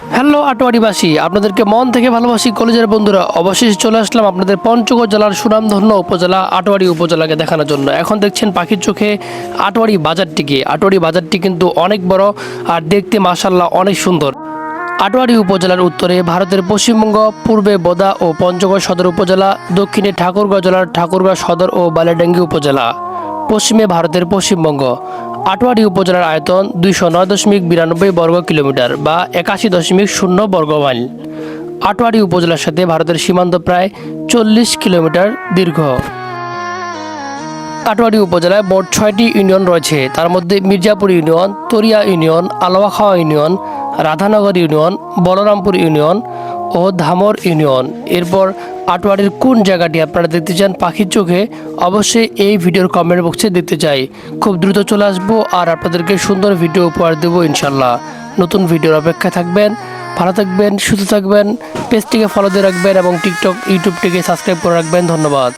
Hello আটোয়ারিবাসী, আপনাদেরকে মন থেকে ভালোবাসি কলেজের বন্ধুরা, অবশেষে চলে আসলাম আপনাদের পঞ্চগড় জেলার সুনামধন্য উপজেলা, আটোয়ারি উপজেলাকে দেখানোর জন্য। এখন দেখছেন পাখির চোখে আটোয়ারি বাজারটিকে আটোয়ারি বাজারটি কিন্তু অনেক বড় আর দেখতে মাসাল্লাহ অনেক সুন্দর। আটোয়ারি উপজেলার উত্তরে ভারতের পশ্চিমবঙ্গ, পূর্বে বোদা ও পঞ্চগড় সদর উপজেলা, দক্ষিণে ঠাকুরগাঁও জেলার ঠাকুরগাঁও সদর ও বালিয়াডাঙ্গি উপজেলা, পশ্চিমে ভারতের পশ্চিমবঙ্গ। আটোয়ারি উপজেলার আয়তন দুইশো নয় দশমিক বিরানব্বই বর্গ কিলোমিটার বা একাশি দশমিক শূন্য বর্গ মাইল। আটোয়ারি উপজেলার সাথে ভারতের সীমান্ত প্রায় চল্লিশ কিলোমিটার দীর্ঘ। আটোয়ারি উপজেলায় মোট ছয়টি ইউনিয়ন রয়েছে। তার মধ্যে Mirzapur union, Taria union Aloyakhawa union, Radhanagar union, Balarampur union ও ধামর ইউনিয়ন। এরপর আটোয়ারির কোন জায়গাটি আপনারা দেখতে চান পাখির চোখে, অবশ্যই এই ভিডিওর কমেন্ট বক্সে দেখতে চাই। খুব দ্রুত চলে আসব আর আপনাদেরকে সুন্দর ভিডিও উপহার দেবো ইনশাল্লাহ নতুন ভিডিওর অপেক্ষায় থাকবেন, ভালো থাকবেন, সুস্থ থাকবেন পেজটিকে ফলো দিয়ে রাখবেন এবং টিকটক ইউটিউবটিকে সাবস্ক্রাইব করে রাখবেন। ধন্যবাদ।